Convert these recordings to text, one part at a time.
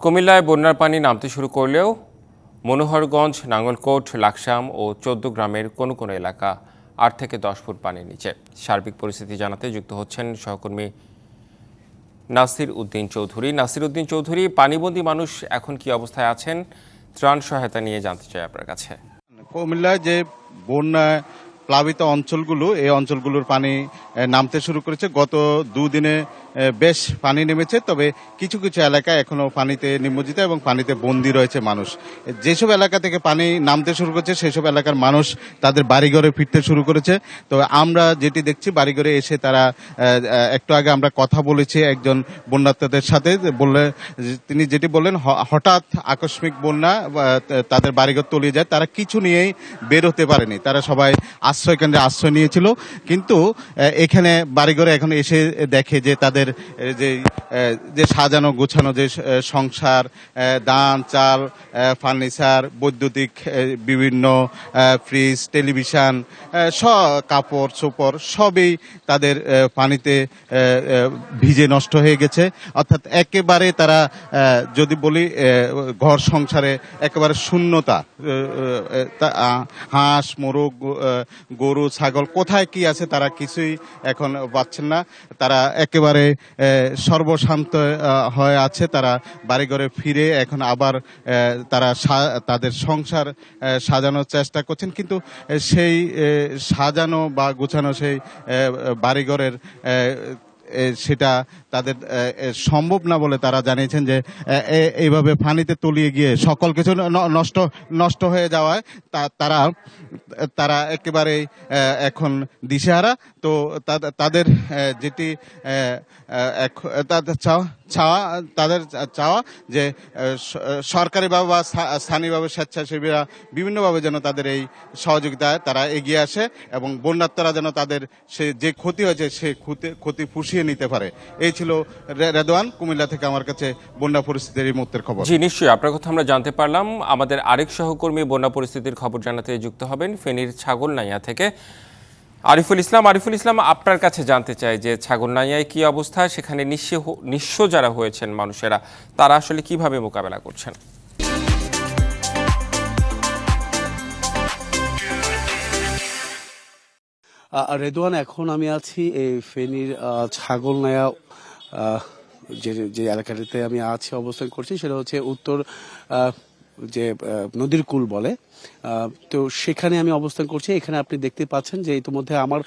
কুমিল্লায় বন্যার পানি নামতে শুরু করলেও মনোহরগঞ্জ, নাঙ্গলকোট, লাকসাম ও চোদ্দ গ্রামের কোনো কোনো এলাকা আট থেকে দশ ফুট পানির নিচে। সার্বিক পরিস্থিতি জানাতে যুক্ত হচ্ছেন সহকর্মী নাসির উদ্দিন চৌধুরী। নাসির উদ্দিন চৌধুরী, পানিবন্দী মানুষ এখন কি অবস্থায় আছেন? ত্রাণ সহায়তা নিয়ে জানতে চাই আপনার কাছে। কুমিল্লায় যে বন্যা প্লাবিত অঞ্চলগুলো, এই অঞ্চলগুলোর পানি নামতে শুরু করেছে। গত দুদিনে বেশ পানি নেমেছে, তবে কিছু কিছু এলাকা এখনও পানিতে নিমজ্জিত এবং পানিতে বন্দী রয়েছে মানুষ। যেসব এলাকা থেকে পানি নামতে শুরু করেছে, সেসব এলাকার মানুষ তাদের বাড়িঘরে ফিরতে শুরু করেছে। তো আমরা যেটি দেখছি, বাড়িঘরে এসে তারা একটু আগে আমরা কথা বলেছি একজন বন্যার্থীদের সাথে বললে তিনি যেটি বললেন হঠাৎ আকস্মিক বন্যা তাদের বাড়িঘর তলিয়ে যায়। তারা কিছু নিয়েই বের হতে পারেনি। তারা সবাই আশ্রয় কেন্দ্রে আশ্রয় নিয়েছিল। কিন্তু এখানে বাড়িঘরে এখন এসে দেখে যে তাদের যে যে সাজানো গোছানো যে সংসার দান, চাল ফার্নিচার, বৈদ্যুতিক বিভিন্ন ফ্রিজ, টেলিভিশন স, কাপড়, চোপড়, সবই তাদের পানিতে ভিজে নষ্ট হয়ে গেছে। অর্থাৎ একেবারে তারা যদি বলি ঘর সংসারে একেবারে শূন্যতা হাঁস, মোরগ গরু, ছাগল, কোথায় কি আছে তারা কিছুই এখন পাচ্ছেন না। তারা একেবারে সর্বশান্ত হয়ে আছে। তারা বাড়িঘরে ফিরে এখন আবার তারা তাদের সংসার সাজানোর চেষ্টা করছেন। কিন্তু সেই সাজানো বা গুছানো সেই বাড়িঘরের সেটা তাদের সম্ভব না বলে তারা জানিয়েছেন যে এইভাবে ফানিতে তলিয়ে গিয়ে সকল কিছু নষ্ট নষ্ট হয়ে যাওয়ায় তারা তারা একেবারে এখন দিশেহারা। তো তাদের যেটি এক চাওয়া চাওয়া, তাদের চাওয়া যে সরকারিভাবে বা স্থানীয়ভাবে স্বেচ্ছাসেবীরা বিভিন্নভাবে যেন তাদের এই সহযোগিতায় তারা এগিয়ে আসে এবং বন্যার্থরা যেন তাদের সে, যে ক্ষতি হয়েছে সে ক্ষতি ক্ষতি পুষিয়ে নিতে পারে। এই ছিল রেদওয়ান কুমিল্লা থেকে আমার কাছে বন্যা পরিস্থিতির এই মুহূর্তের খবর। জি, নিশ্চয়ই। আপনার কথা আমরা জানতে পারলাম। আমাদের আরেক সহকর্মী বন্যা পরিস্থিতির খবর জানাতে যুক্ত হবেন ফেনীর ছাগলনাইয়া থেকে। আরিফুল ইসলাম আরিফুল ইসলাম আপনার কাছে জানতে চাই যে ছাগলনাইয়ায় কি অবস্থা? সেখানে নিঃস্ব নিঃস্ব যারা হয়েছেন মানুষেরা তারা আসলে কীভাবে মোকাবেলা করছেন? আহ, রেদওয়ান এখন আমি আছি এই ফেনীর ছাগলনায়া যে যে এলাকাটিতে আমি আছি অবস্থান করছি সেটা হচ্ছে উত্তর যে নদীর কুল বলে। তো সেখানে আমি অবস্থান করছি। এখানে আপনি দেখতে পাচ্ছেন যে ইতিমধ্যে আমার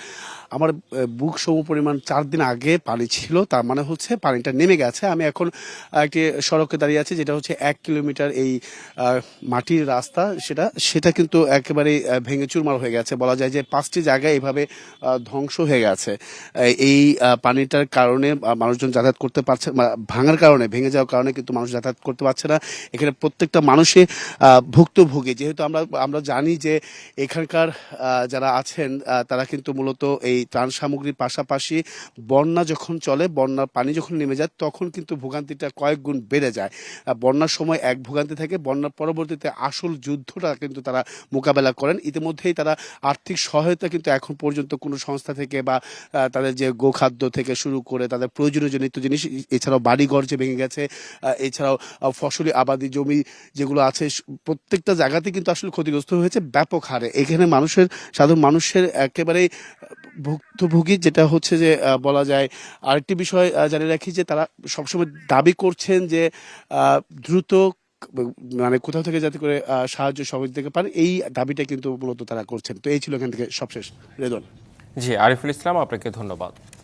আমার বুক সম পরিমাণ চার দিন আগে পানি ছিল। তার মানে হচ্ছে পানিটা নেমে গেছে। আমি এখন একটি সড়কে দাঁড়িয়ে আছি যেটা হচ্ছে এক কিলোমিটার এই মাটির রাস্তা। সেটা সেটা কিন্তু একেবারে ভেঙে চুরমার হয়ে গেছে। বলা যায় যে পাঁচটি জায়গায় এভাবে ধ্বংস হয়ে গেছে। এই- পানিটার কারণে মানুষজন যাতায়াত করতে পারছে ভাঙার কারণে ভেঙে যাওয়ার কারণে কিন্তু মানুষ যাতায়াত করতে পারছে না। এখানে প্রত্যেকটা মানুষই আহ, ভুক্তভোগী। যেহেতু আমরা আমরা জানি যে এখানকার যারা আছেন তারা কিন্তু মূলত এই ত্রাণ সামগ্রীর পাশাপাশি বন্যা যখন চলে, বন্যার পানি যখন নেমে যায়, তখন কিন্তু ভোগান্তিটা কয়েক গুণ বেড়ে যায়। বন্যার সময় এক ভোগান্তি থাকে, বন্যার পরবর্তীতে আসল যুদ্ধটা কিন্তু তারা মোকাবেলা করেন। ইতিমধ্যেই তারা আর্থিক সহায়তা কিন্তু এখন পর্যন্ত কোনো সংস্থা থেকে বা তাদের যে গোখাদ্য থেকে শুরু করে তাদের প্রয়োজনীয় যে নিত্য জিনিস, এছাড়াও বাড়িঘর যে ভেঙে গেছে এছাড়াও ফসলি আবাদি জমি যেগুলো আছে প্রত্যেকটা জায়গাতে কিন্তু আসলে ক্ষতিগ্রস্ত হয়েছে ব্যাপক হারে। এখানে মানুষের, সাধারণ মানুষের একেবারেই ভুক্তভোগী যেটা হচ্ছে যে বলা যায় আরেকটি বিষয় জানিয়ে রাখি যে তারা সবসময় দাবি করছেন যে দ্রুত মানে কোথাও থেকে যাতে করে সাহায্য সহযোগিতা পান এই দাবিটা কিন্তু মূলত তারা করছেন। তো এই ছিল এখান থেকে সবশেষ। রেদন জি, আরিফুল ইসলাম, আপনাকে ধন্যবাদ।